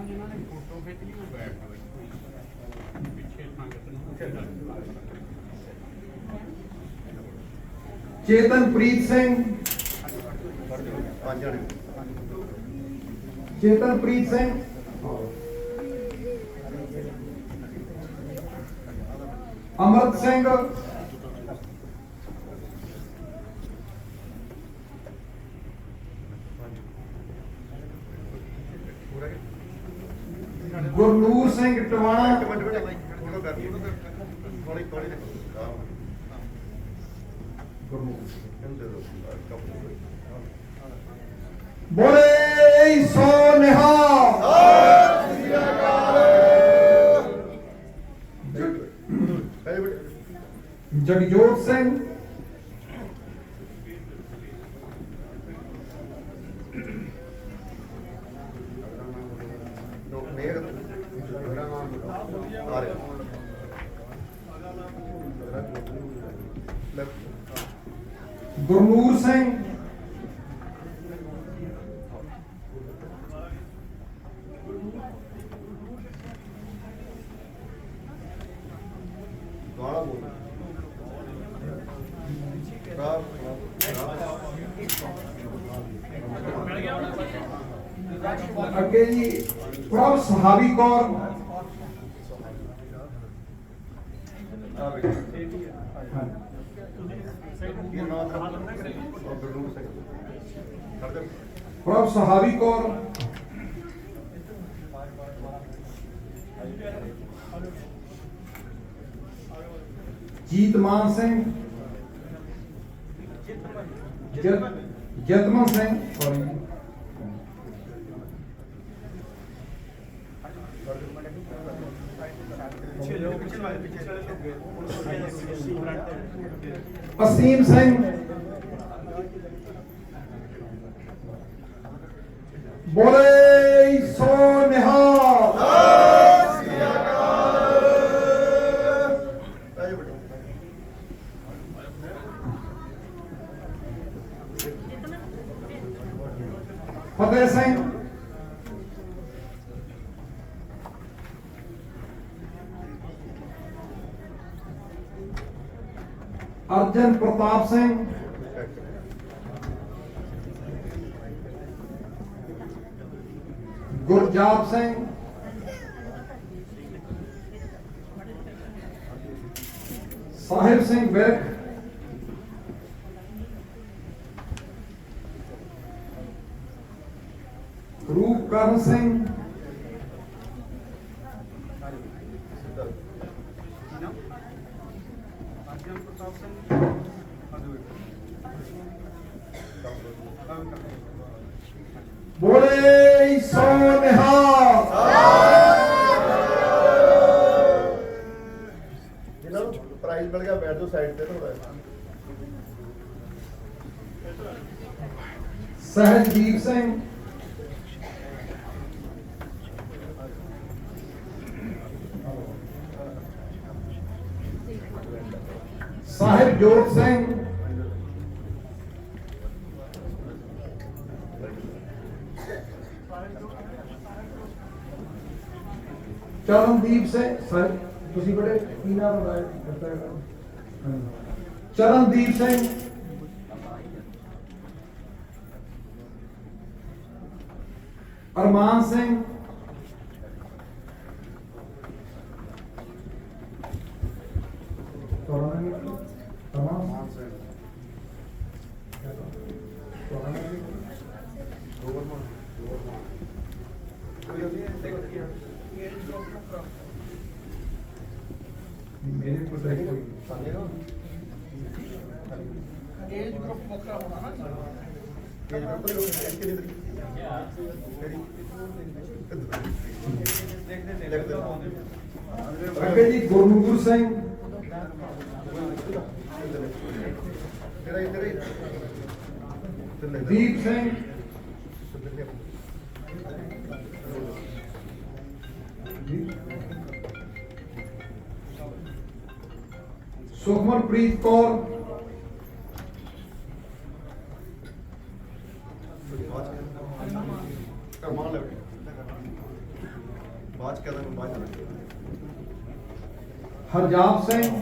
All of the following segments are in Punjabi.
ਪਹਿਲਾਂ ਜਿਨ੍ਹਾਂ ਨੇ ਫੋਟੋ ਖਿੱਚ ਲਈ ਉਹ ਬੈਠ ਗਏ ਪਿੱਛੇ ਸੰਗਤ ਨੂੰ ਚੇਤਨਪ੍ਰੀਤ ਸਿੰਘ। ਪੰਜ ਜਣੇ। ਚੇਤਨਪ੍ਰੀਤ ਸਿੰਘ। ਅਮਰਤ ਸਿੰਘ ਗੁਰਨੂਰ ਸਿੰਘ ਇੱਕ ਟਵਾਣਾ ਬੋਲੇ ਸੋ ਬੇਟੇ ਜਗਜੋਤ ਸਿੰਘ ਨੋ ਮੇਰ ਆ ਰਿਹਾ ਲੈ ਗੁਰਨੂਰ ਸਿੰਘ ਗਾਣਾ ਬੋਲ ਰਾਮ ਅੱਗੇ ਜੀ ਪ੍ਰਭ ਸਹਾਵੀ ਕੌਰ ਆ ਬੇਟੇ ਇਹ ਨਾਮ ਦਾ ਗੁਰਨੂਰ ਸਿੰਘ ਖੜ ਜਾ ਪ੍ਰਭ ਸਹਾਵੀ ਕੌਰ ਜੀਤਮਾਨ ਸਿੰਘ ਜਤ ਜਤਮਨ ਸਿੰਘ sorry। ਅਸੀਮ ਸਿੰਘ ਬੋਲੇ ਸੋ ਨਿਹਾਲ ਆਜੋ ਬੇਟਾ ਫਤਿਹ ਸਿੰਘ ਅਰਜਨ ਪ੍ਰਤਾਪ ਸਿੰਘ ਗੁਰਜਾਪ ਸਿੰਘ। ਸਾਹਿਬ ਸਿੰਘ ਵਿਰਕ ਰੂਪਕਰਨ ਸਿੰਘ ਬੋਲੇ ਸੋ ਨਿਹਾਲ ਜਿਹਨਾਂ ਨੂੰ ਪ੍ਰਾਈਜ਼ ਮਿਲ ਗਿਆ ਬੈਠ ਜਾਓ ਸਾਈਡ ਤੇ ਥੋੜਾ ਸਹਿਜਦੀਪ ਸਿੰਘ ਸਾਹਿਬ ਜੋਤ ਸਿੰਘ ਚਰਨਦੀਪ ਸਿੰਘ ਸਰ ਤੁਸੀਂ ਬੜੇ ਕੀ ਨਾਮ ਹੈ Charandeep Singh armazém. Ele vai Singh ਅੱਗੇ ਜੀ ਗੁਰਨੂਰ ਸਿੰਘ। ਦੀਪ ਸਿੰਘ। ਸੁਖਮਨਪ੍ਰੀਤ ਕੌਰ। ਹਰਜਾਪ ਸਿੰਘ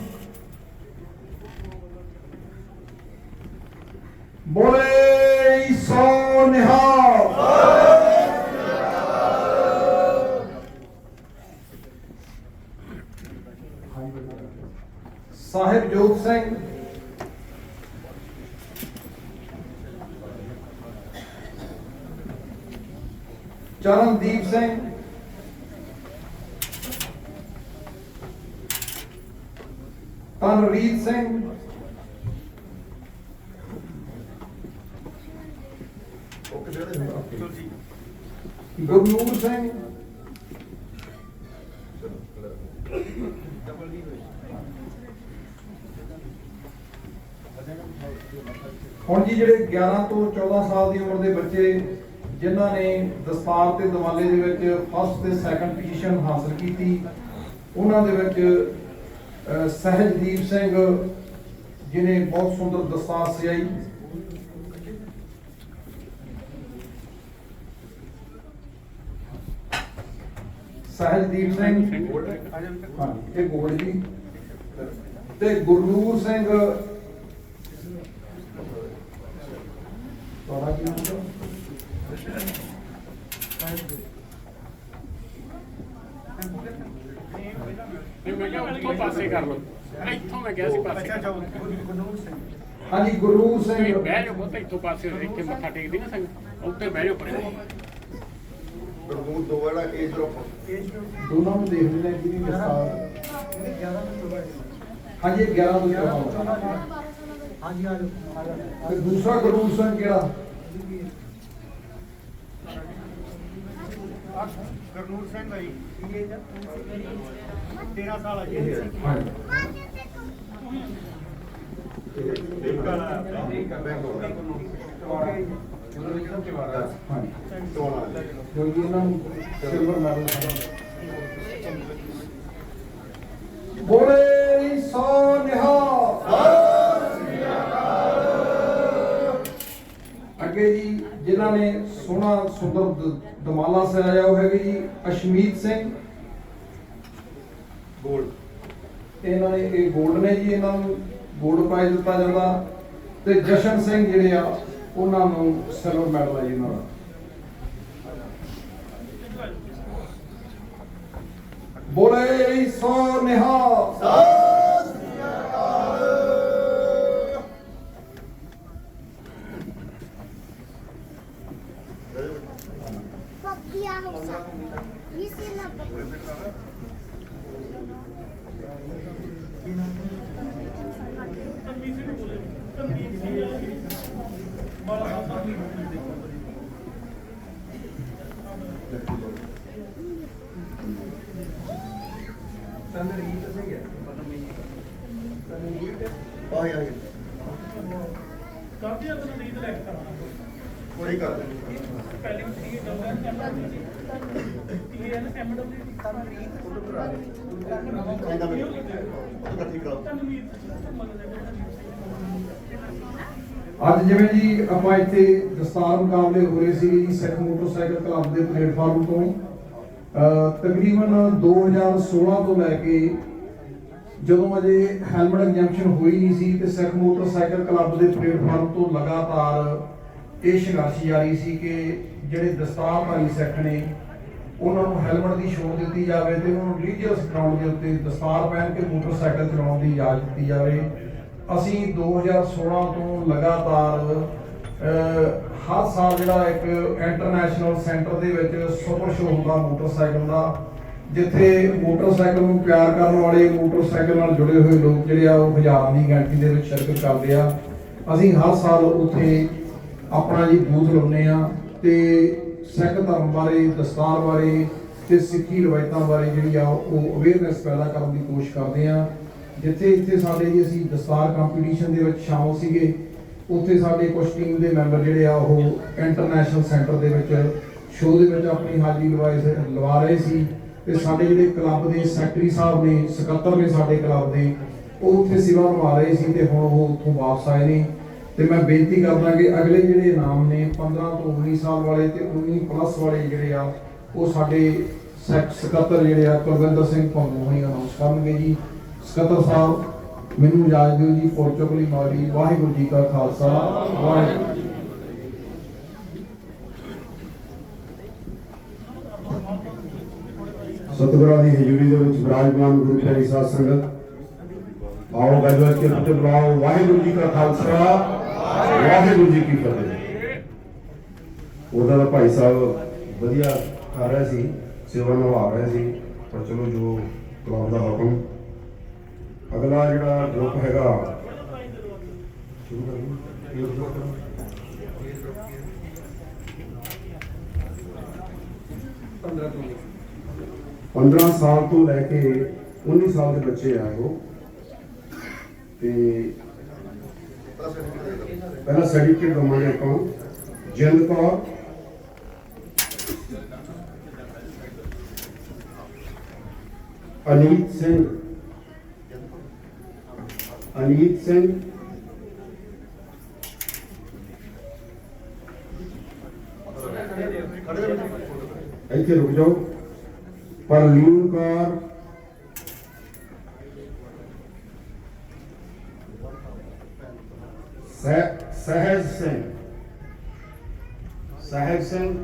ਬੋਲੇ ਸੋ ਨਿਹਾਲ ਸਾਹਿਬ ਜੋਗ ਸਿੰਘ ਚਰਨਦੀਪ ਸਿੰਘ ਤਨਵੀਰ ਸਿੰਘ ਓਕੇ ਜਿਹੜੇ ਚਲੋ ਜੀ ਗੁਰਨੂਰ ਸਿੰਘ ਹੁਣ ਜੀ ਜਿਹੜੇ 11 ਤੋਂ 14 ਸਾਲ ਦੀ ਉਮਰ ਦੇ ਬੱਚੇ ਜਿਨ੍ਹਾਂ ਨੇ ਦਸਤਾਰ ਤੇ ਦਮਾਲੇ ਦੇ ਵਿੱਚ ਫਸਟ ਤੇ ਸੈਕੰਡ ਪੋਜੀਸ਼ਨ ਹਾਸਲ ਕੀਤੀ ਉਹਨਾਂ ਦੇ ਵਿੱਚ ਸਹਿਜਦੀਪ ਸਿੰਘ ਜਿਨੇ ਬਹੁਤ ਸੁੰਦਰ ਦਸਤਾਰ ਸਜਾਈ। ਸਹਿਜਦੀਪ ਸਿੰਘ। ਇਹ ਗੋਲਡ। ਜੀ ਤੇ ਗੁਰਨੂਰ ਸਿੰਘ ਤੁਹਾਡਾ ਕੀ ਨਾਮ ਹੈ? ਨਹੀਂ ਮੈਂ ਕਿਹਾ ਉੱਥੋਂ ਪਾਸੇ ਕਰ ਲਓ। ਇੱਥੋਂ ਮੈਂ ਕਿਹਾ ਸੀ ਪਾਸੇ ਅੱਛਾ ਕਰ ਅੱਛਾ ਲਓ। ਗੁਰਨੂਰ ਸਿੰਘ ਹਾਂਜੀ ਤੁਸੀਂ ਸਿੰਘ। ਬਹਿ ਜਾਓ ਬਹੁਤ ਇੱਥੋਂ ਪਾਸੇ ਇੱਥੇ ਮੱਥਾ ਟੇਕਦੀ ਨਾ ਸੰਗ ਉੱਤੇ ਬਹਿ ਜਾਓ ਪਰੇ। ਗੁਰਦੂਤ ਦੋ ਵਾਲਾ ਏਜ ਗਰੁੱਪ ਏਜ ਗਰੁੱਪ ਦੋਨਾਂ ਨੂੰ ਦੇਖਦੇ ਨੇ ਕਿਹਦੀ ਦਸਤਾਰ ਇਹਦੇ 11 ਤੋਂ 14 ਹਾਂਜੀ ਇਹ 11 ਤੋਂ 11 ਤੋਂ 14 14 ਹਾਂਜੀ ਆ ਜਾਓ ਤੇ ਦੂਸਰਾ ਗੁਰਨੂਰ ਸਿੰਘ ਕਿਹੜਾ? ਗੁਰਨੂਰ ਸਿੰਘ ਹੈ ਜੀ? ਏਜ 13 ਸਾਲ ਹੈ ਜੀ। ਹਾਂਜੀ। ਇੱਕ ਵਾਲਾ ਬੈਂਕ ਓਕੇ ਹਾਂਜੀ ਟੋਲਾ ਜੋ ਜੀ ਇਹਨਾਂ ਨੂੰ ਸਿਲਵਰ ਮੈਡਲ ਬੋਲੇ ਸੋ ਨਿਹਾਲ ਅੱਗੇ ਜੀ ਜਿਨ੍ਹਾਂ ਨੇ ਸੋਹਣਾ ਸੁੰਦਰ ਦਮਾਲਾ ਸਜਾਇਆ ਉਹ ਹੈਗੇ ਜੀ ਅਸ਼ਮੀਤ ਸਿੰਘ। ਗੋਲਡ ਇਹਨਾਂ ਨੇ ਇਹ 골ਡ ਨੇ ਜੀ ਇਹਨਾਂ ਨੂੰ 골ਡ ਪ੍ਰਾਈਜ਼ ਦਿੱਤਾ ਜਾਂਦਾ। ਤੇ ਜਸ਼ਨ ਸਿੰਘ ਜਿਹੜੇ ਆ ਉਹਨਾਂ ਨੂੰ ਸਿਲਵਰ ਮੈਡਲ ਆ ਜੀ ਇਹਨਾਂ ਦਾ। ਬੋਲੇ ਸੋ ਨਿਹਾਲ। Papier ਕੋਈ ਕਰ ਕਹਿੰਦਾ ਮੈਂ ਉਹ ਠੀਕ ਕਰਾਓ ਅੱਜ ਜਿਵੇਂ ਜੀ ਆਪਾਂ ਇੱਥੇ ਦਸਤਾਰ ਮੁਕਾਬਲੇ ਹੋ ਰਹੇ ਸੀ ਜੀ ਸਿੱਖ ਮੋਟਰਸਾਈਕਲ ਕਲੱਬ ਦੇ ਪਲੇਟਫਾਰਮ ਤੋਂ, ਅਹ, ਤਕਰੀਬਨ 2016 ਤੋਂ ਲੈ ਕੇ ਜਦੋਂ ਅਜੇ ਹੈਲਮਟ ਐਗਜ਼ੈਂਪਸ਼ਨ ਹੋਈ ਨਹੀਂ ਸੀ ਤੇ ਸਿੱਖ ਮੋਟਰਸਾਈਕਲ ਕਲੱਬ ਦੇ ਪਲੇਟਫਾਰਮ ਤੋਂ ਲਗਾਤਾਰ ਇਹ ਸੰਘਰਸ਼ ਜਾਰੀ ਸੀ ਕਿ ਜਿਹੜੇ ਦਸਤਾਰਧਾਰੀ ਸਿੱਖ ਨੇ, ਉਹਨਾਂ ਨੂੰ ਹੈਲਮਟ ਦੀ ਛੋਟ ਦਿੱਤੀ ਜਾਵੇ ਤੇ ਉਹਨਾਂ ਨੂੰ ਰਿਲੀਜੀਅਸ ਗਰਾਊਂਡ ਦੇ ਉੱਤੇ ਦਸਤਾਰ ਪਹਿਨ ਕੇ ਮੋਟਰਸਾਈਕਲ ਚਲਾਉਣ ਦੀ ਇਜਾਜ਼ਤ ਦਿੱਤੀ ਜਾਵੇ। ਅਸੀਂ 2016 ਤੋਂ ਲਗਾਤਾਰ ਹਰ ਸਾਲ ਜਿਹੜਾ ਇੱਕ ਇੰਟਰਨੈਸ਼ਨਲ ਸੈਂਟਰ ਦੇ ਵਿੱਚ ਸੁਪਰ ਸ਼ੋਅ ਹੁੰਦਾ ਮੋਟਰਸਾਈਕਲ ਦਾ, ਜਿੱਥੇ ਮੋਟਰਸਾਈਕਲ ਨੂੰ ਪਿਆਰ ਕਰਨ ਵਾਲੇ ਮੋਟਰਸਾਈਕਲ ਨਾਲ ਜੁੜੇ ਹੋਏ ਲੋਕ ਜਿਹੜੇ ਆ, ਉਹ ਹਜ਼ਾਰਾਂ ਦੀ ਗਿਣਤੀ ਦੇ ਵਿੱਚ ਸ਼ਿਰਕਤ ਕਰਦੇ ਆ। ਅਸੀਂ ਹਰ ਸਾਲ ਉੱਥੇ ਆਪਣਾ ਜੀ ਬੂਥ ਲਾਉਂਦੇ ਆ ਤੇ ਸਿੱਖ ਧਰਮ ਬਾਰੇ, ਦਸਤਾਰ ਬਾਰੇ ਤੇ ਸਿੱਖੀ ਰਵਾਇਤਾਂ ਬਾਰੇ ਜਿਹੜੀ ਆ ਉਹ ਅਵੇਅਰਨੈਸ ਪੈਦਾ ਕਰਨ ਦੀ ਕੋਸ਼ਿਸ਼ ਕਰਦੇ ਆ ਜਿੱਥੇ ਇੱਥੇ ਸਾਡੇ ਜੀ ਅਸੀਂ ਦਸਤਾਰ ਕੰਪੀਟੀਸ਼ਨ ਦੇ ਵਿੱਚ ਸ਼ਾਮਲ ਸੀਗੇ, ਉੱਥੇ ਸਾਡੇ ਕੁਝ ਟੀਮ ਦੇ ਮੈਂਬਰ ਜਿਹੜੇ ਆ ਉਹ ਇੰਟਰਨੈਸ਼ਨਲ ਸੈਂਟਰ ਦੇ ਵਿੱਚ ਸ਼ੋਅ ਦੇ ਵਿੱਚ ਆਪਣੀ ਹਾਜ਼ਰੀ ਲਵਾਏ ਲਵਾ ਰਹੇ ਸੀ ਤੇ ਸਾਡੇ ਜਿਹੜੇ ਕਲੱਬ ਦੇ ਸੈਕਟਰੀ ਸਾਹਿਬ ਨੇ, ਸਕੱਤਰ ਨੇ ਸਾਡੇ ਕਲੱਬ ਦੇ, ਉਹ ਉੱਥੇ ਸੇਵਾ ਨਿਭਾ ਰਹੇ ਸੀ ਤੇ ਹੁਣ ਉਹ ਉੱਥੋਂ ਵਾਪਸ ਆਏ ਨੇ। ਤੇ ਮੈਂ ਬੇਨਤੀ ਕਰਦਾ ਕਿ ਅਗਲੇ ਜਿਹੜੇ ਇਨਾਮ ਨੇ 15 ਤੋਂ 19 ਸਾਲ ਵਾਲੇ ਤੇ 19 ਪਲੱਸ ਵਾਲੇ ਜਿਹੜੇ ਆ, ਉਹ ਸਾਡੇ ਸਕੱਤਰ ਜਿਹੜੇ ਆ, ਕੁਲਵਿੰਦਰ ਸਿੰਘ ਭੰਗੂ ਹੋਣੀ ਅਨਾਉਂਸ ਕਰਨਗੇ ਜੀ। ਸਕੱਤਰ ਸਾਹਿਬ, ਮੈਨੂੰ ਇਜਾਜ਼ਤ ਦਿਓ ਜੀ ਪੋਰਚੁਗਲੀ ਮੌਲੀ। ਵਾਹਿਗੁਰੂ ਜੀ ਕਾ ਖਾਲਸਾ। ਵਾਹਿਗੁਰੂ। ਜੀ ਸਤਿਗੁਰਾਂ ਦੀ ਹਜ਼ੂਰੀ ਦੇ ਵਿੱਚ ਵਿਰਾਜਮਾਨ ਗੁਰੂ ਪਿਆਰੀ ਸਾਧ ਸੰਗਤ, ਆਓ ਗੱਜਵੱਜ ਕੇ ਬੁਲਾਓ। ਵਾਹਿਗੁਰੂ ਜੀ ਕਾ ਖਾਲਸਾ। ਵਾਹਿਗੁਰੂ ਜੀ ਕੀ ਫਤਿਹ। ਉਹਦਾ ਦਾ ਭਾਈ ਸਾਹਿਬ ਵਧੀਆ ਕਰ ਰਿਹਾ ਸੀ, ਸੇਵਾ ਨਿਭਾ ਰਿਹਾ ਸੀ, ਪਰ ਚਲੋ ਜੋ ਕਲਾਮ ਦਾ ਹੁਕਮ। ਅਗਲਾ ਜਿਹੜਾ ਗਰੁੱਪ ਹੈਗਾ, ਸ਼ੁਰੂ ਕਰੀਏ। ਇਹ ਗਰੁੱਪ ਕਰੋ। 15 ਸਾਲ ਤੋਂ ਲੈ ਕੇ 19 ਸਾਲ ਦੇ ਬੱਚੇ ਆਏ ਉਹ। ਤੇ ਪਹਿਲਾ ਸਰਟੀਫਿਕੇਟ ਦਵਾਂਗੇ ਆਪਾਂ ਜਿੰਦ ਕੌਰ। ਅਨੀਤ ਸਿੰਘ। ਅਨੀਤ ਸਿੰਘ। ਇੱਥੇ ਰੁਕ ਜਾਓ। ਪਰਲੀਨ ਕੌਰ। ਸਹਿਜ ਸਿੰਘ ਸਹਿਜ ਸਿੰਘ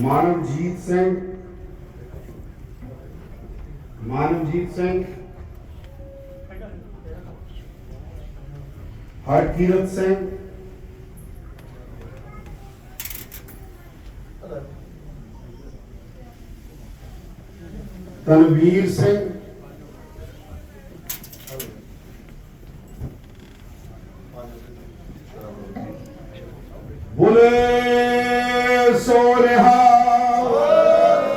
ਮਾਨਵਜੀਤ ਸਿੰਘ ਮਾਨਵਜੀਤ ਸਿੰਘ ਹਰਕੀਰਤ ਸਿੰਘ ਤਨਵੀਰ ਸਿੰਘ ਬੋਲੇ ਸੋ ਰਿਹਾ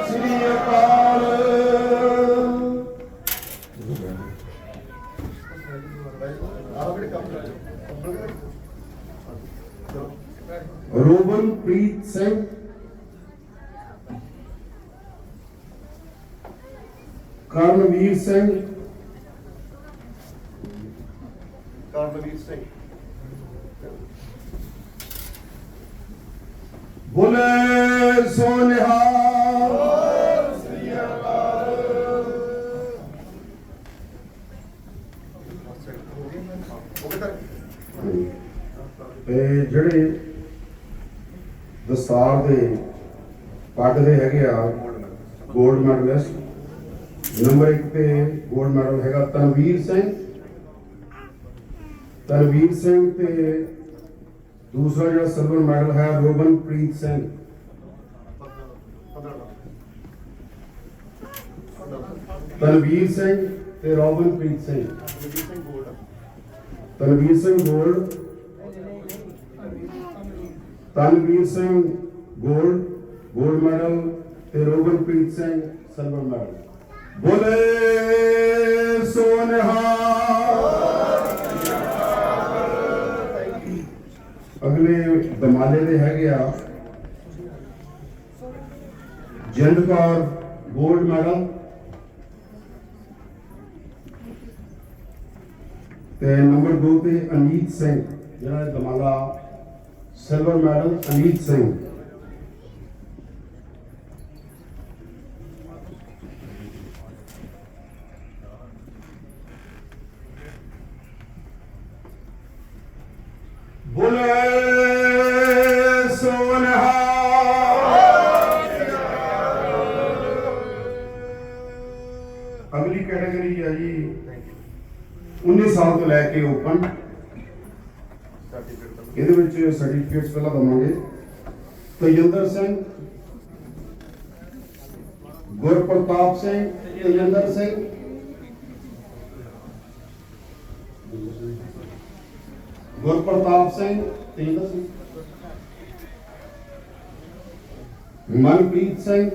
ਸ੍ਰੀ ਅਕਾਲ ਆਹ ਕਿਹੜੇ ਕੰਮ ਕਰਦੇ ਰੋਬਨਪ੍ਰੀਤ ਸਿੰਘ ਕਰਨਵੀਰ ਸਿੰਘ ਕਰਨਵੀਰ ਸਿੰਘ ਬੋਲੇ ਸੋ ਨਿਹਾਲ ਉਹ ਜਿਹੜੇ ਦਸਤਾਰ ਦੇ ਪੱਗ ਦੇ ਹੈਗੇ ਆ 골ਡ ਮੈਡਲਿਸਟ ਨੰਬਰ 1 ਤੇ 골ਡ ਮੈਡਲ ਹੈਗਾ ਤਨਵੀਰ ਸਿੰਘ। ਤਨਵੀਰ ਸਿੰਘ ਤੇ ਦੂਸਰਾ ਜਿਹੜਾ ਸਿਲਵਰ ਮੈਡਲ ਹੈ ਰੋਬਨਪ੍ਰੀਤ ਸਿੰਘ। ਤਨਵੀਰ ਸਿੰਘ ਤੇ Robanpreet Singh. Tanvir Singh gold Tanvir Singh gold gold medal ਤੇ ਰੋਗਨਪ੍ਰੀਤ ਸਿੰਘ ਸਿਲਵਰ ਮੈਡਲ ਬੋਲੇ ਸੋਨਹਾ। ਅਗਲੇ ਦਮਾਲੇ ਦੇ ਹੈਗੇ ਆ ਜਿੰਦਕੌਰ ਗੋਲਡ ਮੈਡਲ। ਤੇ ਨੰਬਰ 2 ਤੇ ਅਨੀਤ ਸਿੰਘ ਜਿਹੜਾ ਇਹ ਦਮਾਲਾ ਸਿਲਵਰ ਮੈਡਲ ਅਨੀਤ ਸਿੰਘ। ਬੋਲੇ ਸਾਲ ਤੋਂ ਲੈ ਕੇ ਓਪਨ ਸਰਟੀਫਿਕੇਟ ਇਹਦੇ ਵਿੱਚ ਸਰਟੀਫਿਕੇਟਸ ਪਹਿਲਾਂ ਦਵਾਂਗੇ। ਤੇਜਿੰਦਰ ਸਿੰਘ ਗੁਰਪ੍ਰਤਾਪ ਸਿੰਘ ਤੇਜਿੰਦਰ ਸਿੰਘ ਗੁਰਪ੍ਰਤਾਪ ਸਿੰਘ ਤੇਜਿੰਦਰ ਸਿੰਘ ਮਨਪ੍ਰੀਤ ਸਿੰਘ।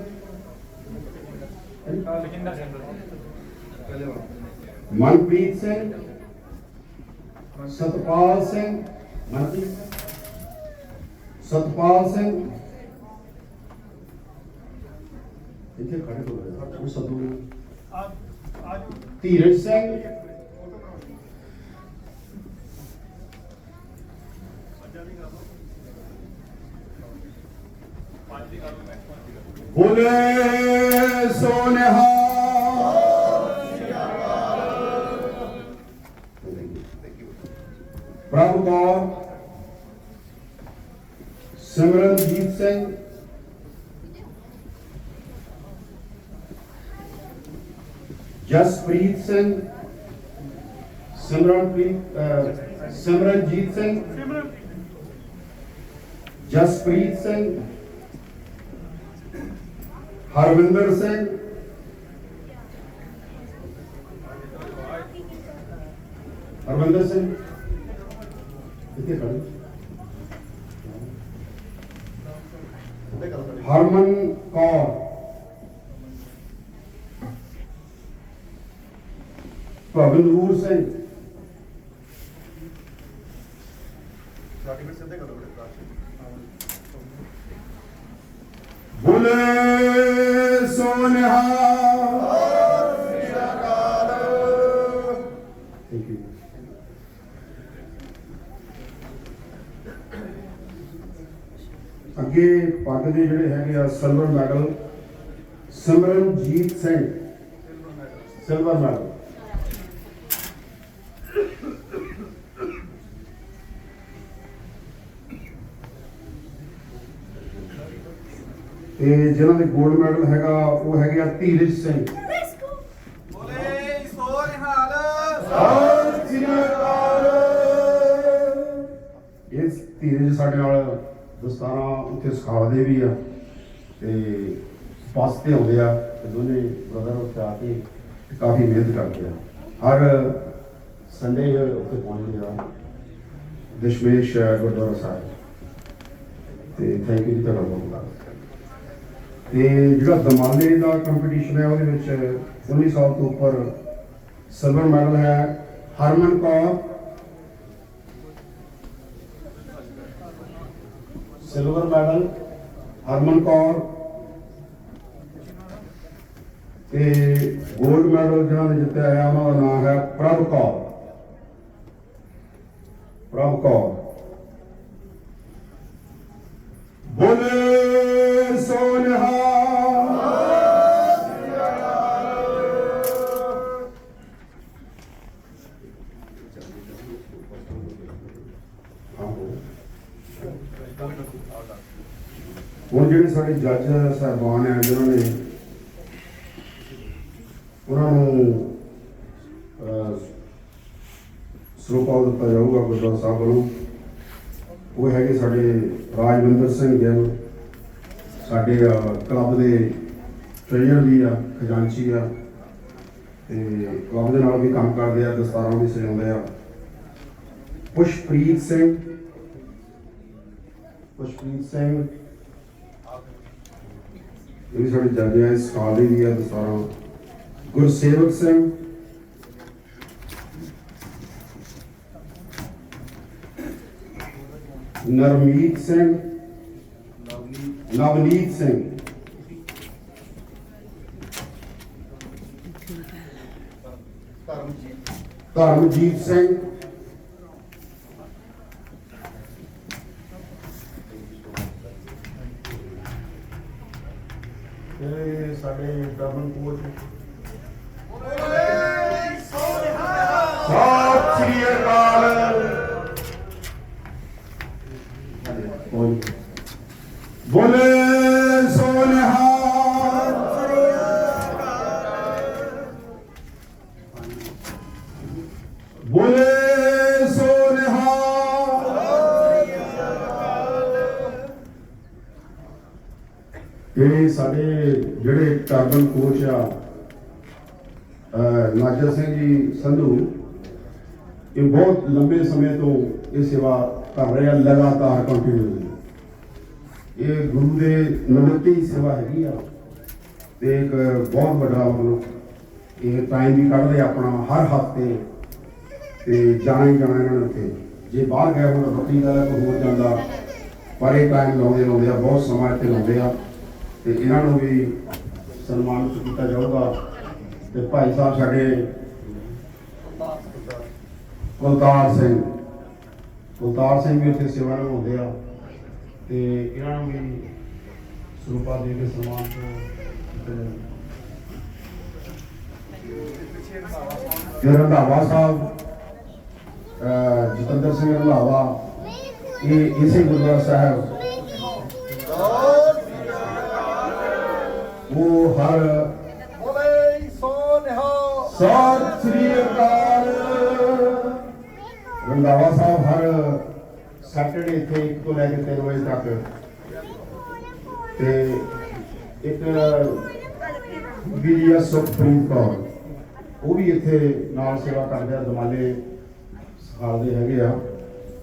ਮਨਪ੍ਰੀਤ ਸਿੰਘ ਸਤਪਾਲ ਸਿੰਘ, ਮਨਪ੍ਰੀਤ ਸਤਪਾਲ ਸਿੰਘ। ਇੱਥੇ ਖੜੇ ਹੋ ਗਏ। ਉਹ ਸਤੂ ਧੀਰਜ ਸਿੰਘ। ਬੋਲੇ ਸੋਨਿਹਾ ਪ੍ਰਭੂ ਕੌਰ ਸਿਮਰਨਜੀਤ ਸਿੰਘ ਜਸਪ੍ਰੀਤ ਸਿੰਘ ਸਿਮਰਨਪ੍ਰੀਤ ਅਹ, ਸਿਮਰਨਜੀਤ ਸਿੰਘ ਜਸਪ੍ਰੀਤ ਸਿੰਘ ਹਰਵਿੰਦਰ ਸਿੰਘ ਹਰਵਿੰਦਰ ਸਿੰਘ ਕਿੱਥੇ ਖੜੇ ਕਰ ਹਰਮਨ ਕੌਰ। ਭਗਨੂਰ ਸਿੰਘ। ਸਰਟੀਫਿਕੇਟ ਸਿੱਧੇ ਕਰੋ ਬੇਟਾ ਬੋਲੇ ਸੋਨਿਹਾ ਥੈਂਕ ਯੂ ਅੱਗੇ ਪੱਗ ਦੇ ਜਿਹੜੇ ਹੈਗੇ ਆ silver medal Simranjeet Singh silver medal ਤੇ ਜਿਨ੍ਹਾਂ ਦੇ 골ਡ ਮੈਡਲ ਹੈਗਾ, ਉਹ ਹੈਗੇ ਆ ਧੀਰਜ ਸਿੰਘ। ਬੋਲੇ ਸੋ ਨਿਹਾਲ ਸਤਿ ਸ੍ਰੀ ਅਕਾਲ ਇਸ ਧੀਰਜ ਸਾਡੇ ਨਾਲ ਦਸਤਾਰਾਂ ਉੱਥੇ ਸਿਖਾਉਂਦੇ ਵੀ ਆ ਤੇ ਬੱਸ ਤੇ ਆਉਂਦੇ ਆ ਤੇ ਦੋਨੇ ਬ੍ਰਦਰ ਉੱਥੇ ਆ ਕੇ ਕਾਫੀ ਮਿਹਨਤ ਕਰਦੇ ਆ। ਹਰ ਸੰਡੇ ਉੱਥੇ ਪਹੁੰਚਦੇ ਆ ਦਸ਼ਮੇਸ਼ ਗੁਰਦੁਆਰਾ ਸਾਹਿਬ। ਤੇ ਥੈਂਕ ਯੂ ਜੀ ਤੁਹਾਡਾ ਬਹੁਤ ਬਹੁਤ। ਤੇ ਜਿਹੜਾ ਦਮਾਲੇ ਦਾ ਕੰਪੀਟੀਸ਼ਨ ਹੈ ਉਹਦੇ ਵਿੱਚ 19 ਸਾਲ ਤੋਂ ਉੱਪਰ ਸਿਲਵਰ ਮੈਡਲ ਹੈ ਹਰਮਨ ਕੌਰ ਸਿਲਵਰ ਮੈਡਲ ਹਰਮਨ ਕੌਰ ਤੇ 골ਡ ਮੈਡਲ ਜਿਹਨਾਂ ਨੇ ਜਿੱਤਿਆ ਹੈ, ਉਹਨਾਂ ਦਾ ਨਾਮ ਹੈ ਪ੍ਰਭ ਕੌਰ। ਪ੍ਰਭ ਕੌਰ। ਬੋਲੇ ਸੋਨਹਾ ਹੁਣ ਜਿਹੜੇ ਸਾਡੇ ਜੱਜ ਸਾਹਿਬਾਨ ਆ ਜਿਨ੍ਹਾਂ ਨੇ ਉਹਨਾਂ ਨੂੰ ਅਹ, ਸਰੋਪਾ ਦਿੱਤਾ ਜਾਊਗਾ ਗੁਰਦੁਆਰਾ ਸਾਹਿਬ ਵੱਲੋਂ। ਉਹ ਹੈਗੇ ਸਾਡੇ ਰਾਜਵਿੰਦਰ ਸਿੰਘ ਗਿੱਲ ਸਾਡੇ ਕਲੱਬ ਦੇ ਟ੍ਰੇਨਰ ਵੀ ਆ ਖਜ਼ਾਨਚੀ ਆ। ਤੇ ਕਲੱਬ ਦੇ ਨਾਲ ਵੀ ਕੰਮ ਕਰਦੇ ਆ ਦਸਤਾਰਾਂ ਵੀ ਸਜਾਉਂਦੇ ਆ। ਪੁਸ਼ਪ੍ਰੀਤ ਸਿੰਘ ਪੁਸ਼ਪ੍ਰੀਤ ਸਿੰਘ ਇਹ ਵੀ ਸਾਡੇ ਜੱਜ ਆ ਇਸ ਸਾਲ ਦੀ ਵੀ ਆ ਦਸਤਾਰਾਂ ਗੁਰਸੇਵਕ ਸਿੰਘ ਨਰਮੀਤ ਸਿੰਘ ਨਵਨੀਤ ਸਿੰਘ ਧਰਮਜੀਤ ਧਰਮਜੀਤ ਸਿੰਘ ਇਹ ਬਹੁਤ ਲੰਬੇ ਸਮੇਂ ਤੋਂ ਇਹ ਸੇਵਾ ਕਰ ਰਹੇ ਆ, ਲਗਾਤਾਰ ਕੰਟੀਨਿਊ ਇਹ ਗੁਰੂ ਦੇ ਨਮਤੀ ਸੇਵਾ ਹੈਗੀ ਆ ਤੇ ਇੱਕ ਬਹੁਤ ਵੱਡਾ ਮਤਲਬ ਇਹ ਟਾਈਮ ਵੀ ਕੱਢਦੇ ਆ ਆਪਣਾ ਹਰ ਹਫ਼ਤੇ ਤੇ ਜਾਣਾ ਹੀ ਜਾਣਾ ਇਹਨਾਂ ਨੇ ਉੱਥੇ। ਜੇ ਬਾਹਰ ਗਏ ਹੋਣ ਬੱਤੀ ਦਾ ਕੋਈ ਹੋਰ ਜਾਂਦਾ। ਪਰ ਇਹ ਟਾਈਮ ਲਾਉਂਦੇ ਲਾਉਂਦੇ ਆ, ਬਹੁਤ ਸਮਾਂ ਇੱਥੇ ਲਾਉਂਦੇ ਆ। ਤੇ ਇਹਨਾਂ ਨੂੰ ਵੀ ਸਨਮਾਨਿਤ ਕੀਤਾ ਜਾਊਗਾ। ਤੇ ਭਾਈ ਸਾਹਿਬ ਸਾਡੇ ਕੁਲਤਾਰ ਸਿੰਘ। ਕੁਲਤਾਰ ਸਿੰਘ ਵੀ ਉੱਥੇ ਸੇਵਾ ਨਿਭਾਉਂਦੇ ਆ। ਤੇ ਇਹਨਾਂ ਨੂੰ ਵੀ ਸਰੂਪਾ ਦੇ ਕੇ ਸਨਮਾਨ ਤੋਂ ਤੇ ਰੰਧਾਵਾ ਸਾਹਿਬ ਜਤਿੰਦਰ ਸਿੰਘ ਰੰਧਾਵਾ ਇਹ ਇਸੇ ਗੁਰਦੁਆਰਾ ਸਾਹਿਬ। ਉਹ ਹਰ ਬੋਲੇ ਸੋ ਨਿਹਾਲ। ਸਤਿ ਰੰਧਾਵਾ ਸਾਹਿਬ ਹਰ ਸੈਟਰਡੇ ਇੱਥੇ 1 ਤੋਂ ਲੈ ਕੇ 3 ਵਜੇ ਤੱਕ। ਤੇ ਇੱਕ ਵੀਰੀਆ ਸੁਖਪ੍ਰੀਤ ਕੌਰ, ਉਹ ਵੀ ਇੱਥੇ ਨਾਲ ਸੇਵਾ ਕਰਦੇ ਆ, ਦਮਾਲੇ ਸਿਖਾਉਂਦੇ ਹੈਗੇ ਆ।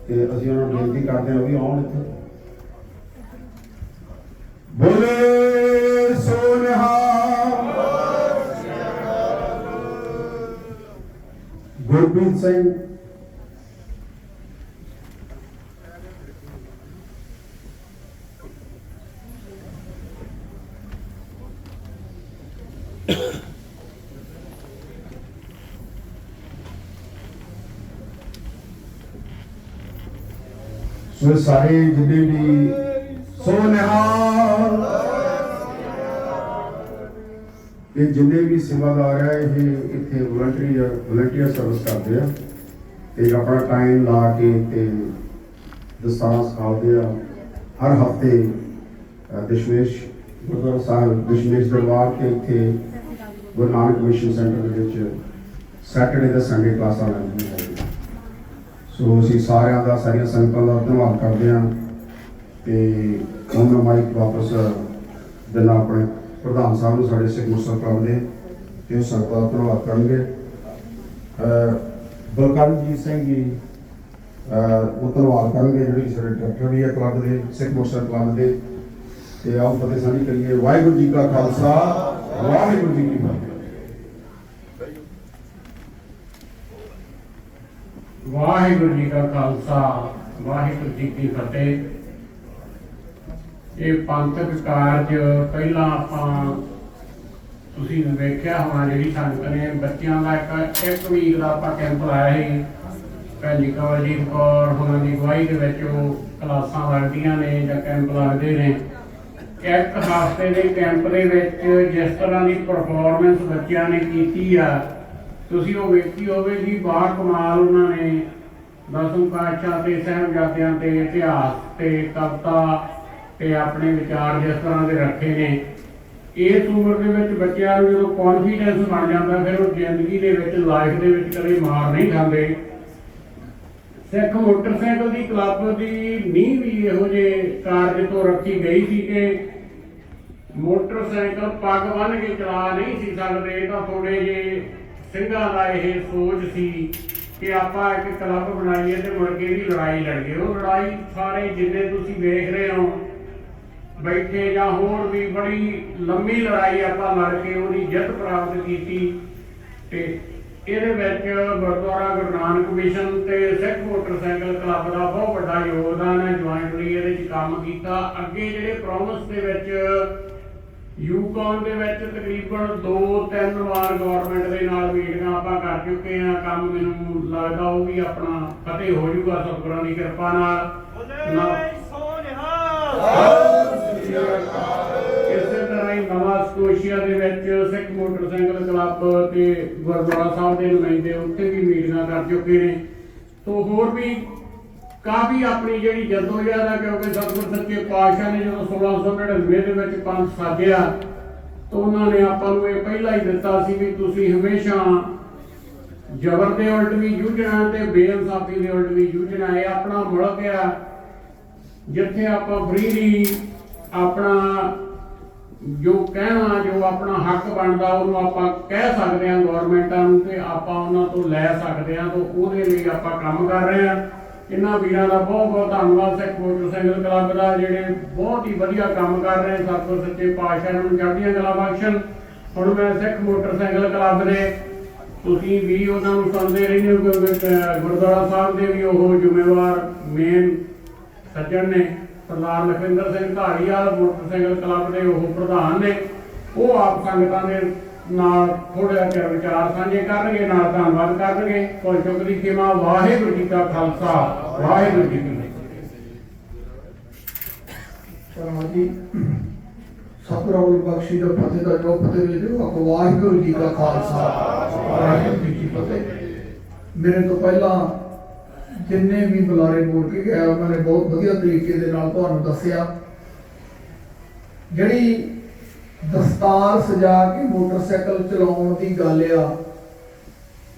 ਤੇ ਅਸੀਂ ਉਹਨਾਂ ਨੂੰ ਬੇਨਤੀ ਕਰਦੇ ਹਾਂ ਉਹ ਵੀ ਆਉਣ ਇੱਥੇ। ਬੋਲੇ ਸੋ ਨਿਹਾਲ ਗੁਰਪ੍ਰੀਤ ਸਿੰਘ ਸੋ ਸਾਰੇ ਜਿੰਨੇ ਵੀ ਸੋ ਨਿਹਾਲ ਇਹ ਜਿੰਨੇ ਵੀ ਸੇਵਾਦਾਰ ਆ, ਇਹ ਇੱਥੇ ਵਲੰਟਰੀ ਵਲੰਟੀਅਰ ਸਰਵਿਸ ਕਰਦੇ ਆ। ਤੇ ਆਪਣਾ ਟਾਈਮ ਲਾ ਕੇ ਤੇ ਦਸਤਾਰ ਸਿਖਾਉਂਦੇ ਆ। ਹਰ ਹਫ਼ਤੇ ਦਸ਼ਮੇਸ਼ ਗੁਰਦੁਆਰਾ ਸਾਹਿਬ, ਦਸ਼ਮੇਸ਼ ਦਰਬਾਰ ਤੇ ਇੱਥੇ ਗੁਰੂ ਨਾਨਕ ਮਿਸ਼ਨ ਸੈਂਟਰ ਦੇ ਵਿੱਚ ਸੈਟਰਡੇ ਤੇ ਸੰਡੇ ਕਲਾਸਾਂ ਲੱਗਦੀਆਂ ਸੋ ਅਸੀਂ ਸਾਰਿਆਂ ਦਾ ਸਾਰੀਆਂ ਸੰਗਤਾਂ ਦਾ ਧੰਨਵਾਦ ਕਰਦੇ ਹਾਂ ਤੇ ਹੁਣ ਮੈਂ ਮਾਈਕ ਵਾਪਸ ਦੇਣਾ ਆਪਣੇ ਪ੍ਰਧਾਨ ਸਾਹਿਬ ਨੂੰ ਸਾਡੇ ਸਿੱਖ ਮੁਸਲਮਾਨ ਕਲੱਬ ਦੇ ਤੇ ਉਹ ਸੰਗਤਾਂ ਦਾ ਧੰਨਵਾਦ ਕਰਨਗੇ। ਅਹ ਬਲਕਰਨਜੀਤ ਸਿੰਘ ਜੀ ਉਹ ਧੰਨਵਾਦ ਕਰਨਗੇ ਜਿਹੜੀ ਸਾਡੇ ਡਾਇਰੈਕਟਰ ਵੀ ਹੈ ਕਲੱਬ ਦੇ, ਸਿੱਖ ਮੁਸਲਮਾਨ ਕਲੱਬ ਦੇ। ਤੇ ਆਓ ਫਤਿਹ ਸਾਂਝੀ ਕਰੀਏ। ਵਾਹਿਗੁਰੂ ਜੀ ਕਾ ਖਾਲਸਾ, ਵਾਹਿਗੁਰੂ ਜੀ ਕੀ ਫਤਿਹ। ਵਾਹਿਗੁਰੂ ਜੀ ਕਾ ਖਾਲਸਾ, ਵਾਹਿਗੁਰੂ ਜੀ ਕੀ ਫਤਿਹ। ਇਹ ਪੰਥਕ ਕਾਰਜ ਪਹਿਲਾਂ ਆਪਾਂ ਤੁਸੀਂ ਵੇਖਿਆ ਹੋਣਾ ਜਿਹੜੀ ਸੰਗਤ ਨੇ, ਬੱਚਿਆਂ ਦਾ ਇੱਕ ਇੱਕ ਵੀਕ ਦਾ ਆਪਾਂ ਕੈਂਪ ਲਾਇਆ ਸੀ। ਭੈਣ ਜੀ ਕਵਲਜੀਤ ਕੌਰ ਉਹਨਾਂ ਦੀ ਅਗਵਾਈ ਦੇ ਵਿੱਚ ਉਹ ਕਲਾਸਾਂ ਲੱਗਦੀਆਂ ਨੇ ਜਾਂ ਕੈਂਪ ਲੱਗਦੇ ਨੇ। ਇੱਕ ਹਫ਼ਤੇ ਦੇ ਕੈਂਪ ਦੇ ਵਿੱਚ ਜਿਸ ਤਰ੍ਹਾਂ ਦੀ ਪਰਫਾਰਮੈਂਸ ਬੱਚਿਆਂ ਨੇ ਕੀਤੀ ਆ ਤੁਸੀਂ ਉਹ ਵੇਖੀ ਹੋਵੇਗੀ ਬਾ ਕਮਾਲ ਉਹਨਾਂ ਨੇ ਦਸਮ ਪਾਤਸ਼ਾਹ ਤੇ ਸਾਹਿਬਜ਼ਾਦਿਆਂ ਤੇ ਇਤਿਹਾਸ ਤੇ ਕਵਿਤਾ ਤੇ ਆਪਣੇ ਵਿਚਾਰ ਜਿਸ ਤਰ੍ਹਾਂ ਦੇ ਰੱਖੇ ਨੇ ਇਸ ਉਮਰ ਦੇ ਵਿੱਚ ਬੱਚਿਆਂ ਨੂੰ ਜਦੋਂ ਕੌਨਫੀਡੈਂਸ ਬਣ ਜਾਂਦਾ, ਫਿਰ ਉਹ ਜ਼ਿੰਦਗੀ ਦੇ ਵਿੱਚ ਲਾਈਫ ਦੇ ਵਿੱਚ ਕਦੇ ਮਾਰ ਨਹੀਂ ਖਾਂਦੇ। ਸਿੱਖ ਮੋਟਰਸਾਈਕਲ ਦੀ ਕਲੱਬ ਦੀ ਨੀਂਹ ਵੀ ਇਹੋ ਜਿਹੇ ਕਾਰਜ ਤੋਂ ਰੱਖੀ ਗਈ ਸੀ ਕਿ ਮੋਟਰਸਾਈਕਲ ਪੱਗ ਬੰਨ ਕੇ ਚਲਾ ਨਹੀਂ ਸੀ ਸਕਦੇ, ਤਾਂ ਥੋੜੇ ਜੇ ਸਿੰਘਾਂ ਦਾ ਇਹ ਸੋਚ ਸੀ ਕਿ ਆਪਾਂ ਇੱਕ ਕਲੱਬ ਬਣਾਈਏ ਤੇ ਮੁੜ ਕੇ ਦੀ ਲੜਾਈ ਲੜੀਏ। ਉਹ ਲੜਾਈ ਸਾਰੇ ਜਿੰਨੇ ਤੁਸੀਂ ਵੇਖ ਰਹੇ ਹੋ, ਬੈਠੇ ਜਾਂ ਹੋਰ ਵੀ ਬੜੀ ਲੰਮੀ ਲੜਾਈ ਆਪਾਂ ਲੜ ਕੇ ਉਹਦੀ ਜਿੱਤ ਪ੍ਰਾਪਤ ਕੀਤੀ। ਤੇ ਇਹਦੇ ਵਿੱਚ ਗੁਰਦੁਆਰਾ ਗੁਰੂ ਨਾਨਕ ਮਿਸ਼ਨ ਤੇ ਸਿੱਖ ਮੋਟਰਸਾਈਕਲ ਕਲੱਬ ਦਾ ਬਹੁਤ ਵੱਡਾ ਯੋਗਦਾਨ ਹੈ। ਜੁਆਇੰਟਲੀ ਇਹਦੇ ਵਿੱਚ ਕੰਮ ਕੀਤਾ। ਅੱਗੇ ਜਿਹੜੇ ਪ੍ਰੋਮਿਸ ਦੇ ਵਿੱਚ ਯੂਕੌਨ ਦੇ ਵਿੱਚ ਤਕਰੀਬਨ 2-3 ਵਾਰ ਗਵਰਨਮੈਂਟ ਦੇ ਨਾਲ ਮੀਟਿੰਗਾਂ ਆਪਾਂ ਕਰ ਚੁੱਕੇ ਆ ਕੰਮ ਮੈਨੂੰ ਲੱਗਦਾ ਉਹ ਵੀ ਆਪਣਾ ਫਤਿਹ ਹੋ ਜਾਊਗਾ। ਸਤਿਗੁਰਾਂ ਦੀ ਕਿਰਪਾ ਨਾਲ। ਇਸੇ ਤਰ੍ਹਾਂ ਹੀ ਨਵਾਂ ਸਕੋਸ਼ੀਆ ਦੇ ਵਿੱਚ ਸਿੱਖ ਮੋਟਰਸਾਈਕਲ ਕਲੱਬ ਤੇ ਗੁਰਦੁਆਰਾ ਸਾਹਿਬ ਦੇ ਨੁਮਾਇੰਦੇ ਉੱਥੇ ਵੀ ਮੀਟਿੰਗਾਂ ਕਰ ਚੁੱਕੇ ਨੇ। ਤੋਂ ਹੋਰ ਵੀ ਕਾਫੀ ਆਪਣੀ ਜਿਹੜੀ ਜਦੋਜਹਿਦ ਆ ਕਿਉਂਕਿ ਸਤਿਗੁਰ ਸੱਚੇ ਪਾਤਸ਼ਾਹ ਨੇ ਜਦੋਂ 1699 ਦੇ ਵਿੱਚ ਪੰਥ ਸਾਜਿਆ ਤਾਂ ਉਹਨਾਂ ਨੇ ਆਪਾਂ ਨੂੰ ਇਹ ਪਹਿਲਾਂ ਹੀ ਦਿੱਤਾ ਸੀ ਵੀ ਤੁਸੀਂ ਹਮੇਸ਼ਾ ਜ਼ਬਰ ਦੇ ਉਲਟ ਵੀ ਜੂਝਣਾ ਤੇ ਬੇਇਨਸਾਫੀ ਦੇ ਉਲਟ ਵੀ ਜੂਝਣਾ, ਇਹ ਆਪਣਾ ਮੁਲਕ ਆ, ਜਿੱਥੇ ਆਪਾਂ ਫਰੀਲੀ ਆਪਣਾ ਜੋ ਕਹਿਣਾ, ਜੋ ਆਪਣਾ ਹੱਕ ਬਣਦਾ, ਉਹਨੂੰ ਆਪਾਂ ਕਹਿ ਸਕਦੇ ਹਾਂ ਗਵਰਨਮੈਂਟਾਂ ਨੂੰ ਤੇ ਆਪਾਂ ਉਹਨਾਂ ਤੋਂ ਲੈ ਸਕਦੇ ਹਾਂ ਤਾਂ ਉਹਦੇ ਲਈ ਆਪਾਂ ਕੰਮ ਕਰ ਰਹੇ ਹਾਂ। ਇਹਨਾਂ ਵੀਰਾਂ ਦਾ ਬਹੁਤ ਬਹੁਤ ਧੰਨਵਾਦ, ਸਿੱਖ ਮੋਟਰਸਾਈਕਲ ਕਲੱਬ ਦਾ, ਜਿਹੜੇ ਬਹੁਤ ਹੀ ਵਧੀਆ ਕੰਮ ਕਰ ਰਹੇ ਸਤਿਗੁਰ ਸੱਚੇ ਪਾਤਸ਼ਾਹ ਨੂੰ ਚੜ੍ਹਦੀਆਂ ਕਲਾ ਬਖਸ਼ਣ। ਹੁਣ ਮੈਂ ਸਿੱਖ ਮੋਟਰਸਾਈਕਲ ਕਲੱਬ ਦੇ, ਤੁਸੀਂ ਵੀ ਉਹਨਾਂ ਨੂੰ ਸੁਣਦੇ ਰਹਿੰਦੇ ਹੋ, ਕਿਉਂਕਿ ਗੁਰਦੁਆਰਾ ਸਾਹਿਬ ਦੇ ਵੀ ਉਹ ਜ਼ਿੰਮੇਵਾਰ ਮੇਨ ਸੱਜਣ ਨੇ। ਸਰਦਾਰ ਲਖਿੰਦਰ ਸਿੰਘ ਧਾਰੀਵਾਲ ਮੋਟਰਸਾਈਕਲ ਕਲੱਬ ਦੇ ਉਹ ਪ੍ਰਧਾਨ ਨੇ। ਉਹ ਆਪ ਸੰਗਤਾਂ ਦੇ ਨਾਲ ਥੋੜਾ ਜਿਹਾ ਵਿਚਾਰ ਸਾਂਝੇ ਕਰਨਗੇ, ਨਾਲ ਧੰਨਵਾਦ ਕਰਨਗੇ। ਕੋਈ ਸ਼ੁਕਰੀ ਖਿਮਾ ਵਾਹਿਗੁਰੂ ਜੀ ਕਾ ਖਾਲਸਾ, ਵਾਹਿਗੁਰੂ ਜੀ ਕੀ ਫਤਿਹ। ਸਤਿਗੁਰੂ ਬਖਸ਼ੀ ਦਾ ਫਤਿਹ ਦਾ ਜੋ ਫਤਿਹ ਦੇ ਦਿਓ ਵਾਹਿਗੁਰੂ ਜੀ ਕਾ ਖਾਲਸਾ, ਵਾਹਿਗੁਰੂ ਜੀ ਕੀ ਫਤਿਹ। ਮੇਰੇ ਤੋਂ ਪਹਿਲਾਂ ਜਿੰਨੇ ਵੀ ਬੁਲਾਰੇ ਬੋਲ ਕੇ ਗਏ, ਉਹਨਾਂ ਨੇ ਬਹੁਤ ਵਧੀਆ ਤਰੀਕੇ ਦੇ ਨਾਲ ਤੁਹਾਨੂੰ ਦੱਸਿਆ। ਜਿਹੜੀ ਦਸਤਾਰ ਸਜਾ ਕੇ ਮੋਟਰਸਾਈਕਲ ਚਲਾਉਣ ਦੀ ਗੱਲ ਆ।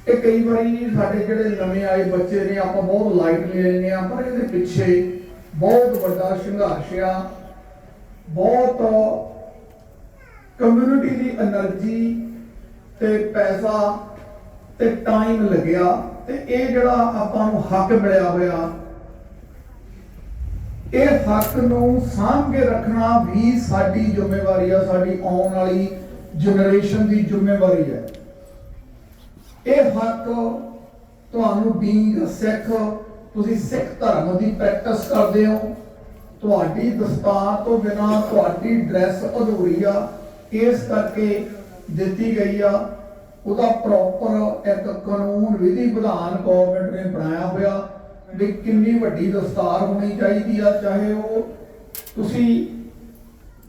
ਇਹ ਕਈ ਵਾਰੀ ਸਾਡੇ ਜਿਹੜੇ ਨਵੇਂ ਆਏ ਬੱਚੇ ਨੇ, ਆਪਾਂ ਬਹੁਤ ਲਾਈਟ ਲੈ ਲੈਂਦੇ ਆ ਪਰ ਇਹਦੇ ਪਿੱਛੇ ਬਹੁਤ ਵੱਡਾ ਸੰਘਰਸ਼ ਆ। ਬਹੁਤ ਕਮਿਊਨਿਟੀ ਦੀ એનર્ਜੀ ਤੇ ਪੈਸਾ ਤੇ ਟਾਈਮ ਲੱਗਿਆ ਤੇ ਇਹ ਜਿਹੜਾ ਆਪਾਂ ਨੂੰ ਹੱਕ ਮਿਲਿਆ ਹੋਇਆ ਇਹ ਹੱਕ ਨੂੰ ਸਾਂਭ ਕੇ ਰੱਖਣਾ ਵੀ ਸਾਡੀ ਜ਼ਿੰਮੇਵਾਰੀ ਆ, ਸਾਡੀ ਆਉਣ ਵਾਲੀ ਜਨਰੇਸ਼ਨ ਦੀ ਜ਼ਿੰਮੇਵਾਰੀ ਹੈ ਇਹ ਹੱਕ ਤੁਹਾਨੂੰ ਬੀਂਗ ਸਿੱਖ, ਤੁਸੀਂ ਸਿੱਖ ਧਰਮ ਦੀ ਪ੍ਰੈਕਟਿਸ ਕਰਦੇ ਹੋ। ਤੁਹਾਡੀ ਦਸਤਾਰ ਤੋਂ ਬਿਨਾ ਤੁਹਾਡੀ ਡਰੈਸ ਅਧੂਰੀ ਆ। ਇਸ ਕਰਕੇ ਦਿੱਤੀ ਗਈ ਆ। ਉਹਦਾ ਪ੍ਰੋਪਰ ਇੱਕ ਕਾਨੂੰਨ ਵਿਧੀ ਵਿਧਾਨ ਗਵਰਨਮੈਂਟ ਨੇ ਬਣਾਇਆ ਹੋਇਆ। ਵੀ ਕਿੰਨੀ ਵੱਡੀ ਦਸਤਾਰ ਹੋਣੀ ਚਾਹੀਦੀ ਆ, ਚਾਹੇ ਉਹ ਤੁਸੀਂ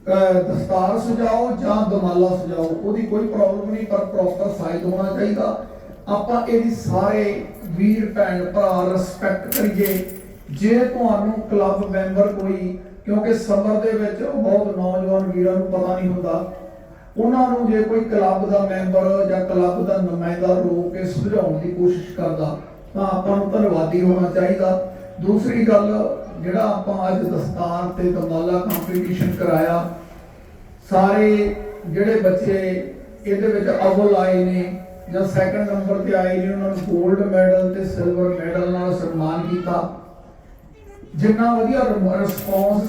ਦਸਤਾਰ ਸਜਾਓ ਜਾਂ ਦਮਾਲਾ ਸਜਾਓ, ਉਹਦੀ ਕੋਈ ਪ੍ਰੋਬਲਮ ਨਹੀਂ, ਪਰ ਪ੍ਰੋਪਰ ਸਾਈਜ਼ ਹੋਣਾ ਚਾਹੀਦਾ। ਆਪਾਂ ਇਹਦੀ ਸਾਰੇ ਵੀਰ, ਭੈਣ, ਭਰਾ ਰਿਸਪੈਕਟ ਕਰੀਏ। ਜੇ ਤੁਹਾਨੂੰ ਕਲੱਬ ਮੈਂਬਰ ਕੋਈ, ਕਿਉਂਕਿ ਸਮਰ ਦੇ ਵਿੱਚ ਬਹੁਤ ਨੌਜਵਾਨ ਵੀਰਾਂ ਨੂੰ ਪਤਾ ਨਹੀਂ ਹੁੰਦਾ, ਉਹਨਾਂ ਨੂੰ ਜੇ ਕੋਈ ਕਲੱਬ ਦਾ ਮੈਂਬਰ ਜਾਂ ਕਲੱਬ ਦਾ ਨੁਮਾਇੰਦਾ ਰੋਕ ਕੇ ਸੁਝਾਉਣ ਦੀ ਕੋਸ਼ਿਸ਼ ਕਰਦਾ ਤਾਂ ਆਪਾਂ ਨੂੰ ਧੰਨਵਾਦੀ ਹੋਣਾ ਚਾਹੀਦਾ। ਦੂਸਰੀ ਗੱਲ, ਜਿਹੜਾ ਆਪਾਂ ਅੱਜ ਦਸਤਾਰ ਤੇ ਦਮਾਲਾ ਕੰਪੀਟੀਸ਼ਨ ਕਰਾਇਆ, ਸਾਰੇ ਜਿਹੜੇ ਬੱਚੇ ਇਹਦੇ ਵਿੱਚ ਅਵਲ ਆਏ ਨੇ ਜਾਂ ਸੈਕੰਡ ਨੰਬਰ ਤੇ ਆਏ ਨੇ, ਉਹਨਾਂ ਨੂੰ 골ਡ ਮੈਡਲ ਤੇ ਸਿਲਵਰ ਮੈਡਲ ਨਾਲ ਸਨਮਾਨ ਕੀਤਾ। ਜਿੰਨਾ ਵਧੀਆ ਰਿਸਪੌਂਸ